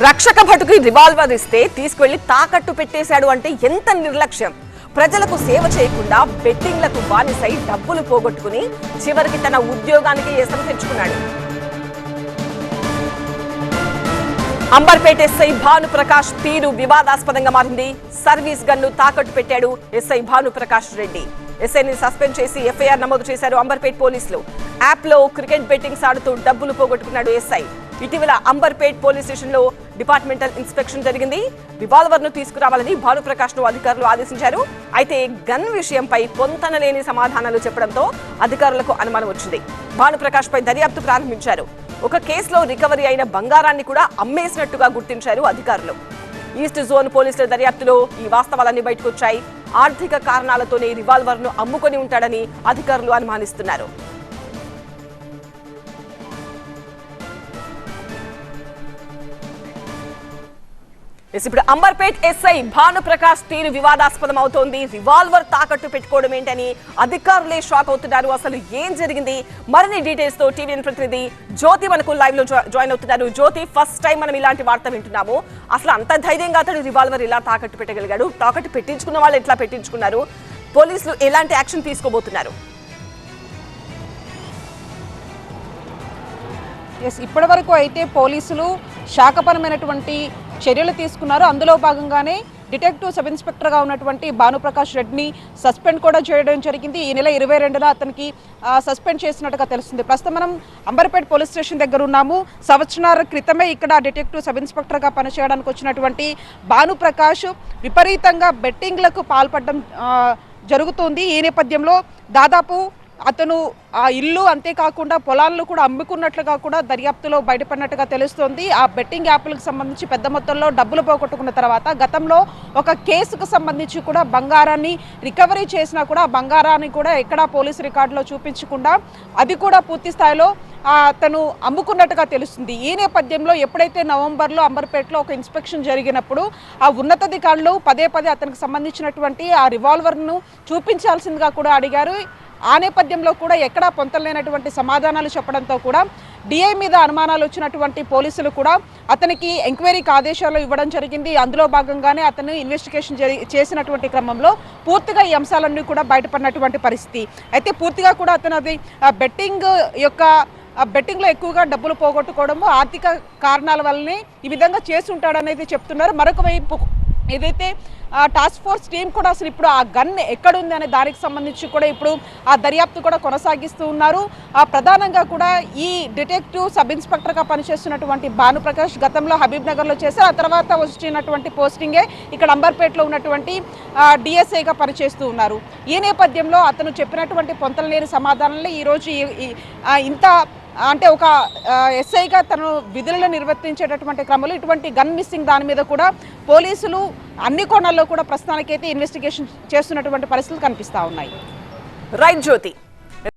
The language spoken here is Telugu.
రక్షక భటుకి రివాల్వర్ ఇస్తే తీసుకెళ్ళి తాకట్టు పెట్టేశాడు అంటే ఎంత నిర్లక్ష్యం. ప్రజలకు సేవ చేయకుండా బెట్టింగ్లకు బానిసై డబ్బులు పోగొట్టుకుని చివరికి తన ఉద్యోగానికి ఎసరు తెచ్చుకున్నాడు. అంబర్పేట ఎస్ఐ భానుప్రకాష్ తీరు వివాదాస్పదంగా మారింది. సర్వీస్ గన్ను తాకట్టు పెట్టాడు ఎస్ఐ భానుప్రకాష్ రెడ్డి. ఎస్ఐని సస్పెండ్ చేసి ఎఫ్ఐఆర్ నమోదు చేశారు అంబర్పేట్ పోలీసులు. యాప్లో క్రికెట్ బెట్టింగ్స్ ఆడుతూ డబ్బులు పోగొట్టుకున్నాడు ఎస్ఐ. ఇటీవల అంబర్పేట్ పోలీస్ స్టేషన్లో డిపార్ట్మెంటల్ ఇన్స్పెక్షన్ జరిగింది. రివాల్వర్ను తీసుకురావాలని భానుప్రకాష్ను అధికారులు ఆదేశించారు. అయితే గన్ విషయంపై పొంతనలేని సమాధానాలు చెప్పడంతో అధికారులకు అనుమానం వచ్చింది. భానుప్రకాష్ పై దర్యాప్తు ప్రారంభించారు. ఒక కేసులో రికవరీ అయిన బంగారాన్ని కూడా అమ్మేసినట్టుగా గుర్తించారు అధికారులు. ఈస్ట్ జోన్ పోలీసుల దర్యాప్తులో ఈ వాస్తవాలన్నీ బయటకొచ్చాయి. ఆర్థిక కారణాలతోనే రివాల్వర్ను అమ్ముకొని ఉంటాడని అధికారులు అనుమానిస్తున్నారు. ఎస్ ఇప్పుడు అంబర్పేట్ ఎస్ఐ భానుప్రకాష్ తీరు వివాదాస్పదం అవుతోంది. రివాల్వర్ తాకట్టు పెట్టుకోవడం ఏంటని అధికారులే షాక్ అవుతున్నారు. అసలు ఏం జరిగింది? మరిన్ని డీటెయిల్స్తో టీవీ ప్రతినిధి జ్యోతి మనకు లైవ్లో జాయిన్ అవుతున్నారు. జ్యోతి ఫస్ట్ టైం మనం ఇలాంటి వార్త వింటున్నాము. అసలు అంత ధైర్యంగా అతడు రివాల్వర్ ఇలా తాకట్టు పెట్టగలిగాడు. తాకట్టు పెట్టించుకున్న వాళ్ళు ఎట్లా పెట్టించుకున్నారు? పోలీసులు ఎలాంటి యాక్షన్ తీసుకోబోతున్నారు? ఎస్ ఇప్పటి వరకు అయితే పోలీసులు శాఖపరమైనటువంటి చర్యలు తీసుకున్నారు. అందులో భాగంగానే డిటెక్టివ్ సబ్ ఇన్స్పెక్టర్గా ఉన్నటువంటి భానుప్రకాష్ రెడ్డిని సస్పెండ్ కూడా చేయడం జరిగింది. ఈ నెల ఇరవై రెండున అతనికి సస్పెండ్ చేసినట్టుగా తెలుస్తుంది. ప్రస్తుతం మనం అంబర్పేట పోలీస్ స్టేషన్ దగ్గర ఉన్నాము. సంవత్సరాల క్రితమే ఇక్కడ డిటెక్టివ్ సబ్ ఇన్స్పెక్టర్గా పనిచేయడానికి వచ్చినటువంటి భానుప్రకాష్ విపరీతంగా బెట్టింగ్లకు పాల్పడడం జరుగుతుంది. ఈ నేపథ్యంలో దాదాపు అతను ఆ ఇల్లు అంతేకాకుండా పొలాలను కూడా అమ్ముకున్నట్లుగా కూడా దర్యాప్తులో బయటపడినట్టుగా తెలుస్తోంది. ఆ బెట్టింగ్ యాప్లకు సంబంధించి పెద్ద మొత్తంలో డబ్బులు పోగొట్టుకున్న తర్వాత గతంలో ఒక కేసుకు సంబంధించి కూడా బంగారాన్ని రికవరీ చేసినా కూడా బంగారాన్ని కూడా ఎక్కడా పోలీసు రికార్డులో చూపించకుండా అది కూడా పూర్తి స్థాయిలో అతను అమ్ముకున్నట్టుగా తెలుస్తుంది. ఈ నేపథ్యంలో ఎప్పుడైతే నవంబర్లో అంబర్పేటలో ఒక ఇన్స్పెక్షన్ జరిగినప్పుడు ఆ ఉన్నతాధికారులు పదే పదే అతనికి సంబంధించినటువంటి ఆ రివాల్వర్ను చూపించాల్సిందిగా కూడా అడిగారు. ఆ నేపథ్యంలో కూడా ఎక్కడా పొంతలేనటువంటి సమాధానాలు చెప్పడంతో కూడా డిఐ మీద అనుమానాలు వచ్చినటువంటి పోలీసులు కూడా అతనికి ఎంక్వైరీకి ఆదేశాలు ఇవ్వడం జరిగింది. అందులో భాగంగానే అతను ఇన్వెస్టిగేషన్ చేసినటువంటి క్రమంలో పూర్తిగా ఈ అంశాలన్నీ కూడా బయటపడినటువంటి పరిస్థితి. అయితే పూర్తిగా కూడా అతను అది బెట్టింగ్ యొక్క ఆ బెట్టింగ్లో ఎక్కువగా డబ్బులు పోగొట్టుకోవడము ఆర్థిక కారణాల వల్లనే ఈ విధంగా చేసి ఉంటాడనేది చెప్తున్నారు. మరొక వైపు ఏదైతే ఆ టాస్క్ ఫోర్స్ టీం కూడా అసలు ఇప్పుడు ఆ గన్ ఎక్కడుంది అనే దానికి సంబంధించి కూడా ఇప్పుడు ఆ దర్యాప్తు కూడా కొనసాగిస్తూ ఉన్నారు. ఆ ప్రధానంగా కూడా ఈ డిటెక్టివ్ సబ్ ఇన్స్పెక్టర్గా పనిచేస్తున్నటువంటి భానుప్రకాష్ గతంలో హబీబ్ నగర్లో చేశారు. ఆ తర్వాత వచ్చినటువంటి పోస్టింగే ఇక్కడ అంబర్పేటలో ఉన్నటువంటి డిఎస్ఐగా పనిచేస్తూ ఉన్నారు. ఈ నేపథ్యంలో అతను చెప్పినటువంటి పొంతలు లేని సమాధానాలే ఈరోజు ఇంత అంటే ఒక ఎస్ఐగా తను విధులను నిర్వర్తించేటటువంటి క్రమంలో ఇటువంటి గన్ మిస్సింగ్ దాని మీద కూడా పోలీసులు అన్ని కోణాల్లో కూడా ప్రస్తుతానికైతే ఇన్వెస్టిగేషన్ చేస్తున్నటువంటి పరిస్థితులు కనిపిస్తూ ఉన్నాయి. రైట్ జ్యోతి.